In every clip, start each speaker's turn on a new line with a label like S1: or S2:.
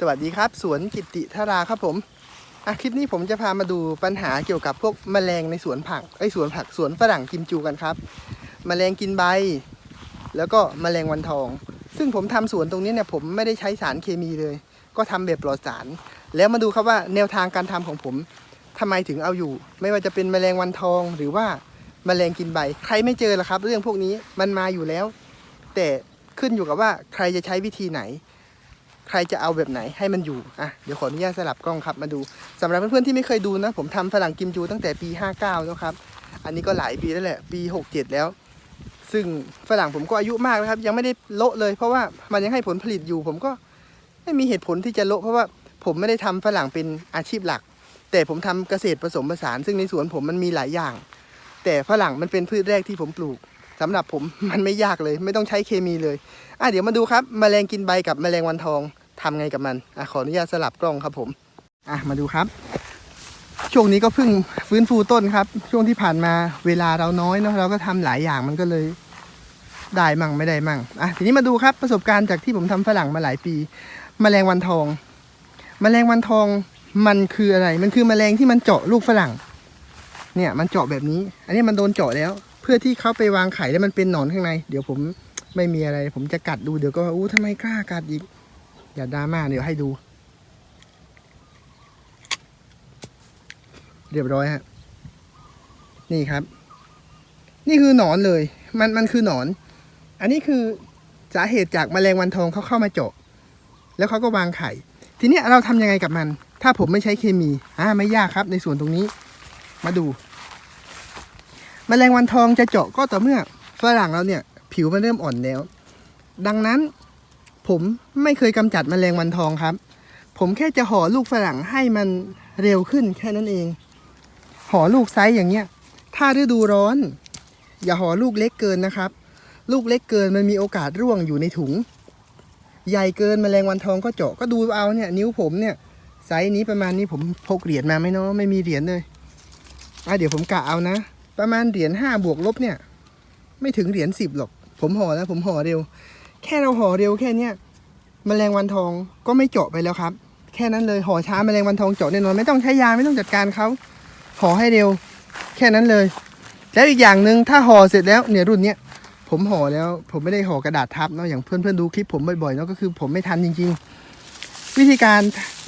S1: สวัสดีครับ สวนกิติธาราครับผมอะคลิปนี้ผมจะพามาดูปัญหาเกี่ยวกับพวกแมลงในสวนผักไอสวนผักสวนฝรั่งกิมจูกันครับแมลงกินใบ แล้วก็แมลงวันทอง ซึ่งผมทำสวนตรงนี้เนี่ยผมไม่ได้ใช้สารเคมีเลย ก็ทำแบบปลอดสาร แล้วมาดูครับว่าแนวทางการทำของผมทำไมถึงเอาอยู่ ไม่ว่าจะเป็นแมลงวันทอง หรือว่าแมลงกินใบ ใครไม่เจอละครับ เรื่องพวกนี้มันมาอยู่แล้ว แต่ขึ้นอยู่กับว่าใครจะใช้วิธีไหน ใครจะเอาแบบไหนให้มันอยู่อะเดี๋ยวขออนุญาตสลับกล้องครับมาดูสำหรับเพื่อนๆที่ไม่เคยดูนะ ผมทำฝรั่งกิมจูตั้งแต่ปี 59แล้วครับอันนี้ก็หลายปีแล้วแหละปี 67 แล้ว ซึ่งฝรั่งผมก็อายุมากแล้วครับ ยังไม่ได้โละเลย เพราะว่ามันยังให้ผลผลิตอยู่ ผมก็ไม่มีเหตุผลที่จะโละเพราะว่าผมไม่ได้ทำฝรั่งเป็นอาชีพหลัก แต่ผมทำเกษตรผสมผสาน ซึ่งในสวนผมมันมีหลายอย่าง แต่ฝรั่งมันเป็นพืชแรกที่ผมปลูกสำหรับผมมันไม่ยากเลย ไม่ต้องใช้เคมีเลยอะเดี๋ยวมาดูครับแมลงกินใบกับแมลงวันทอง ทำไงกับมันอะขออนุญาตสลับกล้องครับผมอะมาดูครับ ช่วงนี้ก็เพิ่งฟื้นฟูต้นครับ ช่วงที่ผ่านมาเวลาเราน้อยเนาะเราก็ทำหลายอย่างมันก็เลยได้มั่งไม่ได้มั่งอะทีนี้มาดูครับประสบการณ์จากที่ผมทำฝรั่งมาหลายปีแมลงวันทองแมลงวันทองมันคืออะไร มันคือแมลงที่มันเจาะลูกฝรั่ง เนี่ยมันเจาะแบบนี้ อันนี้มันโดนเจาะแล้ว เพื่อที่เขาไปวางไข่แล้วมันเป็นหนอนข้างใน เดี๋ยวผมไม่มีอะไร ผมจะกัดดูเดี๋ยวก็ว่าอู้ทำไมกล้ากัดอีก อย่าดราม่าเดี๋ยวให้ดู เรียบร้อยฮะ นี่ครับ นี่คือหนอนเลย มันมันคือหนอน อันนี้คือสาเหตุจากแมลงวันทองเขาเข้ามาเจาะ แล้วเขาก็วางไข่ ทีนี้เราทำยังไงกับมัน ถ้าผมไม่ใช้เคมีอ่าไม่ยากครับ ในส่วนตรงนี้ มาดูแมลงวันทองจะเจาะก็ต่อเมื่อฝรั่งเราเนี่ย ผิวมันเริ่มอ่อนแล้ว ดังนั้น ผมไม่เคยกำจัดแมลงวันทองครับ ผมแค่จะห่อลูกฝรั่งให้มันเร็วขึ้นแค่นั้นเอง ห่อลูกไซส์อย่างเงี้ย ถ้าฤดูร้อน อย่าห่อลูกเล็กเกินนะครับ ลูกเล็กเกินมันมีโอกาสร่วงอยู่ในถุง ใหญ่เกินแมลงวันทองก็เจาะก็ดูเอาเนี่ยนิ้วผมเนี่ยไซส์นี้ประมาณนี้ผมพกเหรียญมาไหมเนาะไม่มีเหรียญเลยอะเดี๋ยวผมกะเอานะ ประมาณเหรียญห้าบวกลบเนี่ย ไม่ถึงเหรียญสิบหรอก ผมห่อแล้วผมห่อเร็ว แค่เราห่อเร็วแค่เนี้ยแมลงวันทองก็ไม่เจาะไปแล้วครับ แค่นั้นเลยห่อช้าแมลงวันทองเจาะแน่นอนไม่ต้องใช้ยาไม่ต้องจัดการเขาห่อให้เร็ว แค่นั้นเลย แล้วอีกอย่างหนึ่งถ้าห่อเสร็จแล้วเนี่ยรุ่นเนี้ยผมห่อแล้ว ผมไม่ได้ห่อกระดาษทับเนาะอย่างเพื่อนๆดูคลิปผมบ่อยๆเนาะก็คือผมไม่ทันจริง ๆ วิธีการ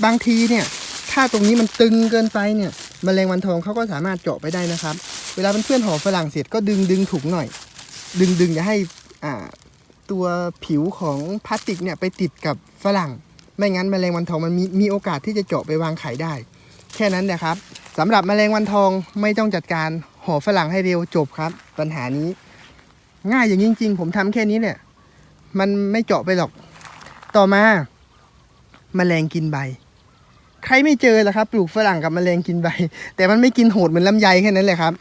S1: บางทีเนี่ย ถ้าตรงนี้มันตึงเกินไปเนี่ยแมลงวันทองเขาก็สามารถเจาะไปได้นะครับ เวลาเพื่อนๆห่อฝรั่งเสร็จก็ดึงดึงถุงหน่อย ดึงดึงอย่าให้อ่า ตัวผิวของพลาสติกเนี่ยไปติดกับฝรั่ง ไม่งั้นแมลงวันทองมันมีมีโอกาสที่จะเจาะไปวางไข่ได้ แค่นั้นนะครับสำหรับแมลงวันทองไม่ต้องจัดการห่อฝรั่งให้เร็วจบครับ ปัญหานี้ง่ายอย่างจริง ๆ ผมทำแค่นี้เนี่ย มันไม่เจาะไปหรอก ต่อมาแมลงกินใบ ใครไม่เจอละครับ ปลูกฝรั่งกับแมลงกินใบ แต่มันไม่กินโหดเหมือนลำไยแค่นั้นแหละครับ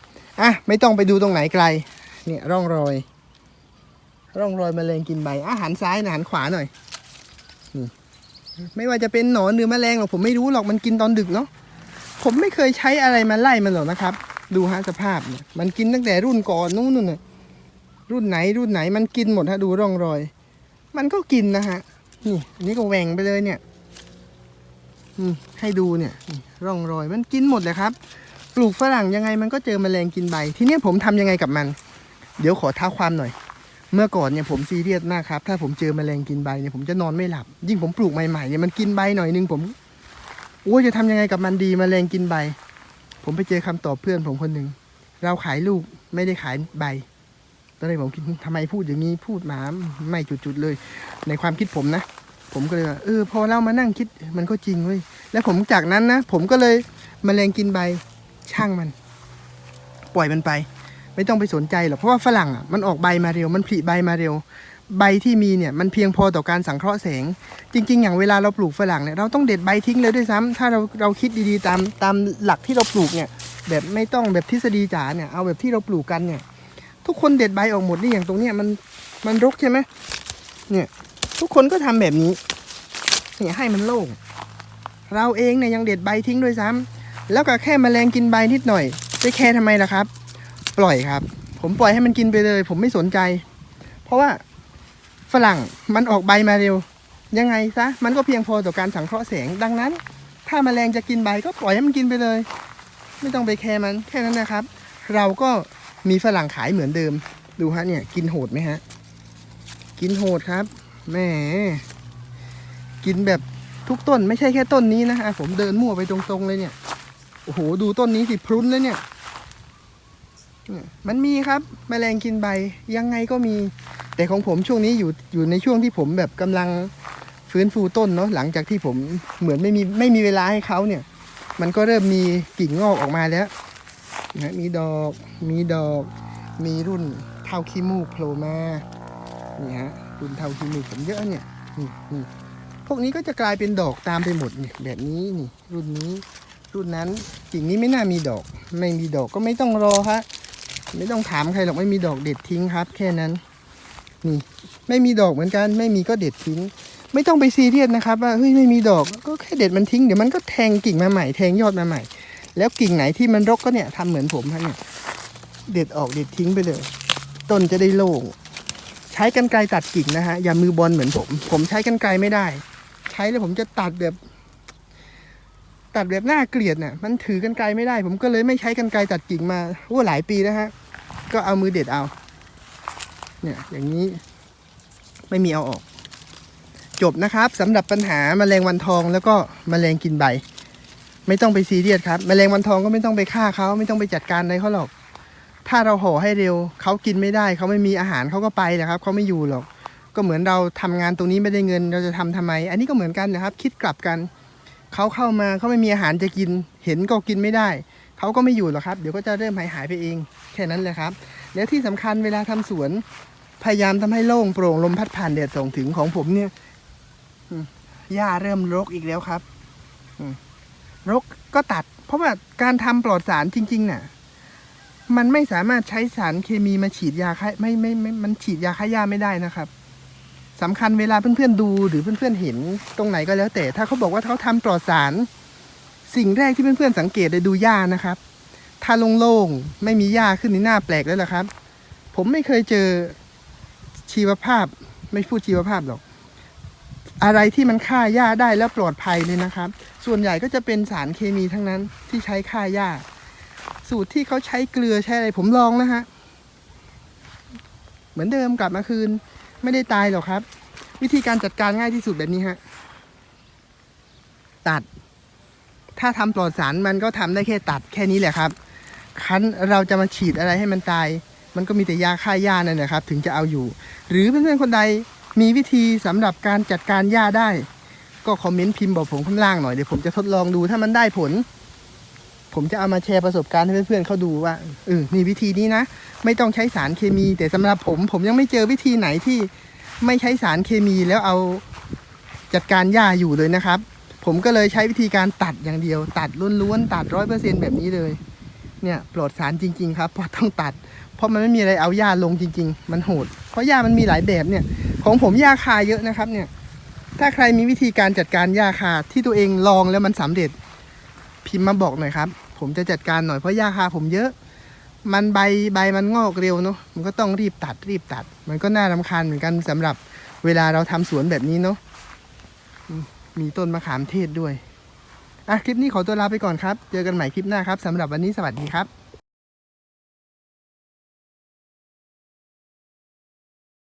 S1: อะไม่ต้องไปดูตรงไหนไกลเนี่ยร่องรอย ร่องรอยแมลงกินใบอาหารซ้ายนะหันขวาหน่อยนี่ไม่ว่าจะเป็นหนอนหรือแมลงหรอกผมไม่รู้หรอกมันกินตอนดึกเนาะผมไม่เคยใช้อะไรมาไล่มันหรอกนะครับ ดูฮะสภาพเนี่ยมันกินตั้งแต่รุ่นก่อนนู้นนู่นนะรุ่นไหนรุ่นไหนมันกินหมดฮะดูร่องรอย มันก็กินนะฮะนี่อันนี้ก็แหว่งไปเลยเนี่ย อืมให้ดูเนี่ยร่องรอยมันกินหมดเลยครับ ปลูกฝรั่งยังไงมันก็เจอแมลงกินใบ ทีเนี้ยผมทำยังไงกับมัน เดี๋ยวขอท้าความหน่อย เมื่อก่อนเนี่ยผมซีเรียสมากครับ ถ้าผมเจอแมลงกินใบเนี่ยผมจะนอนไม่หลับ ยิ่งผมปลูกใหม่ๆเนี่ยมันกินใบหน่อยนึงผมโอ้ยจะทำยังไงกับมันดีแมลงกินใบ ผมไปเจอคำตอบเพื่อนผมคนหนึ่งเราขายลูกไม่ได้ขายใบตอนแรกผมคิดทำไมพูดอย่างนี้พูดหมาไม่จุดๆเลย ในความคิดผมนะ ผมก็เลยเออพอเรามานั่งคิดมันก็จริงเว้ยแล้วผมจากนั้นนะผมก็เลยแมลงกินใบช่างมัน ปล่อยมันไป ไม่ต้องไปสนใจหรอกเพราะว่าฝรั่งอะมันออกใบมาเร็ว มันผลิใบมาเร็ว ใบที่มีเนี่ยมันเพียงพอต่อการสังเคราะห์แสง จริง ๆ อย่างเวลาเราปลูกฝรั่งเนี่ยเราต้องเด็ดใบทิ้งเลยด้วยซ้ำถ้าเราเราคิดดีๆตามตามหลักที่เราปลูกเนี่ยแบบไม่ต้องแบบทฤษฎีจ๋าเนี่ยเอาแบบที่เราปลูกกันเนี่ย ทุกคนเด็ดใบออกหมดนี่อย่างตรงเนี้ยมันมันรกใช่ไหมเนี่ยทุกคนก็ทำแบบนี้เนี่ยให้มันโล่งเราเองเนี่ยยังเด็ดใบทิ้งด้วยซ้ำแล้วก็แค่แมลงกินใบนิดหน่อยจะแคร์ทำไมล่ะครับ ปล่อยครับ ผมปล่อยให้มันกินไปเลย ผมไม่สนใจ เพราะว่าฝรั่งมันออกใบมาเร็ว ยังไงซะมันก็เพียงพอต่อการสังเคราะห์แสงดังนั้น ถ้าแมลงจะกินใบก็ปล่อยให้มันกินไปเลย ไม่ต้องไปแคร์มันแค่นั้นนะครับ เราก็มีฝรั่งขายเหมือนเดิม ดูฮะเนี่ย กินโหดไหมฮะ กินโหดครับแหมกินแบบทุกต้นไม่ใช่แค่ต้นนี้นะฮะผมเดินมั่วไปตรงๆเลยเนี่ยโอ้โหดูต้นนี้สิพรุนเลยเนี่ยเนี่ย มันมีครับแมลงกินใบยังไงก็มี แต่ของผมช่วงนี้อยู่อยู่ในช่วงที่ผมแบบกำลังฟื้นฟูต้นเนาะหลังจากที่ผมเหมือนไม่มีไม่มีเวลาให้เขาเนี่ย มันก็เริ่มมีกิ่งงอกออกมาแล้วนะมีดอกมีดอก มีรุ่นเท่าขี้มูกโผล่มานี่ฮะรุ่นเท่าขี้มูกผมเยอะเนี่ยนี่นี่พวกนี้ก็จะกลายเป็นดอกตามไปหมดนี่แบบนี้นี่รุ่นนี้ รุ่นนั้นกิ่งนี้ไม่น่ามีดอก ไม่มีดอกก็ไม่ต้องรอฮะ ไม่ต้องถามใครหรอกไม่มีดอกเด็ดทิ้งครับ แค่นั้น นี่ไม่มีดอกเหมือนกัน ไม่มีก็เด็ดทิ้ง ไม่ต้องไปซีเรียสนะครับ ว่าเฮ้ยไม่มีดอกก็แค่เด็ดมันทิ้งเดี๋ยวมันก็แทงกิ่งมาใหม่แทงยอดมาใหม่ แล้วกิ่งไหนที่มันรกก็เนี่ยทำเหมือนผมฮะเนี่ยเด็ดออกเด็ดทิ้งไปเลย ต้นจะได้โล่งใช้กันไกรตัดกิ่งนะฮะอย่ามือบอลเหมือนผม ผมใช้กันไกรไม่ได้ ใช้แล้วผมจะตัดแบบ ตัดแบบหน่าเกลียดน่ะมันถือกันไกลไม่ได้ ผมก็เลยไม่ใช้กันไกลตัดกิ่งมาโอ้หลายปีนะฮะ ก็เอามือเด็ดเอา เนี่ยอย่างนี้ไม่มีเอาออก จบนะครับสำหรับปัญหาแมลงวันทองแล้วก็แมลงกินใบ ไม่ต้องไปซีเรียสครับแมลงวันทองก็ไม่ต้องไปฆ่าเขาไม่ต้องไปจัดการอะไรเขาหรอก ถ้าเราห่อให้เร็วเขากินไม่ได้เขาไม่มีอาหารเขาก็ไปนะครับเขาไม่อยู่หรอก ก็เหมือนเราทำงานตรงนี้ไม่ได้เงินเราจะทำทำไม อันนี้ก็เหมือนกันนะครับ คิดกลับกัน เขาเข้ามาเขาไม่มีอาหารจะกิน เห็นก็กินไม่ได้ เขาก็ไม่อยู่หรอกครับ เดี๋ยวก็จะเริ่มหายหายไปเอง แค่นั้นเลยครับ แล้วที่สำคัญเวลาทำสวน พยายามทำให้โล่งโปร่งลมพัดผ่านแดดส่องถึงของผมเนี่ยหญ้าเริ่มรกอีกแล้วครับรกก็ตัด เพราะว่าการทำปลอดสารจริงๆน่ะ มันไม่สามารถใช้สารเคมีมาฉีดยาฆ่าไม่ไม่ไม่มันฉีดยาฆ่าหญ้าไม่ได้นะครับ สำคัญเวลาเพื่อนๆดูหรือเพื่อนๆเห็นตรงไหนก็แล้ว แต่ถ้าเขาบอกว่าเขาทำปลอดสาร สิ่งแรกที่เพื่อนๆสังเกตเลยดูหญ้านะครับ ถ้าโล่งๆไม่มีหญ้าขึ้นในหน้าแปลกแล้วล่ะครับ ผมไม่เคยเจอชีวภาพไม่พูดชีวภาพหรอก อะไรที่มันฆ่าหญ้าได้แล้วปลอดภัยเลยนะครับ ส่วนใหญ่ก็จะเป็นสารเคมีทั้งนั้นที่ใช้ฆ่าหญ้า สูตรที่เขาใช้เกลือใช้อะไรผมลองนะฮะเหมือนเดิมกลับมาคืน ไม่ได้ตายหรอกครับ วิธีการจัดการง่ายที่สุดแบบนี้ฮะตัด ถ้าทำปลอดสารมันก็ทำได้แค่ตัดแค่นี้แหละครับ คันเราจะมาฉีดอะไรให้มันตาย มันก็มีแต่ยาฆ่าหญ้านั่นแหละครับ ถึงจะเอาอยู่ หรือเพื่อนๆคนใดมีวิธีสำหรับการจัดการหญ้าได้ ก็คอมเมนต์พิมพ์บอกผมข้างล่างหน่อยเดี๋ยวผมจะทดลองดูถ้ามันได้ผล ผมจะเอามาแชร์ประสบการณ์ให้เพื่อนๆเขาดูว่าเออนี่วิธีนี้นะ ไม่ต้องใช้สารเคมี แต่สำหรับผมผมยังไม่เจอวิธีไหนที่ไม่ใช้สารเคมีแล้วเอาจัดการหญ้าอยู่เลยนะครับ ผมก็เลยใช้วิธีการตัดอย่างเดียว ตัดล้วนๆตัดร้อยเปอร์เซ็นแบบนี้เลย เนี่ยปลอดสารจริง ๆ ครับเพราะต้องตัด เพราะมันไม่มีอะไรเอาหญ้าลงจริง ๆ มันโหด เพราะหญ้ามันมีหลายแบบเนี่ย ของผมหญ้าคาเยอะนะครับเนี่ย ถ้าใครมีวิธีการจัดการหญ้าคาที่ตัวเองลองแล้วมันสำเร็จพิมพ์มาบอกหน่อยครับ ผมจะจัดการหน่อยเพราะหญ้าคาผมเยอะ มันใบใบมันงอกเร็วเนาะมันก็ต้องรีบตัดรีบตัด มันก็น่ารำคาญเหมือนกันสำหรับเวลาเราทำสวนแบบนี้เนาะมมีต้นมะขามเทศด้วยอะคลิปนี้ขอตัวลาไปก่อนครับ เจอกันใหม่คลิปหน้าครับสำหรับวันนี้สวัสดีครับ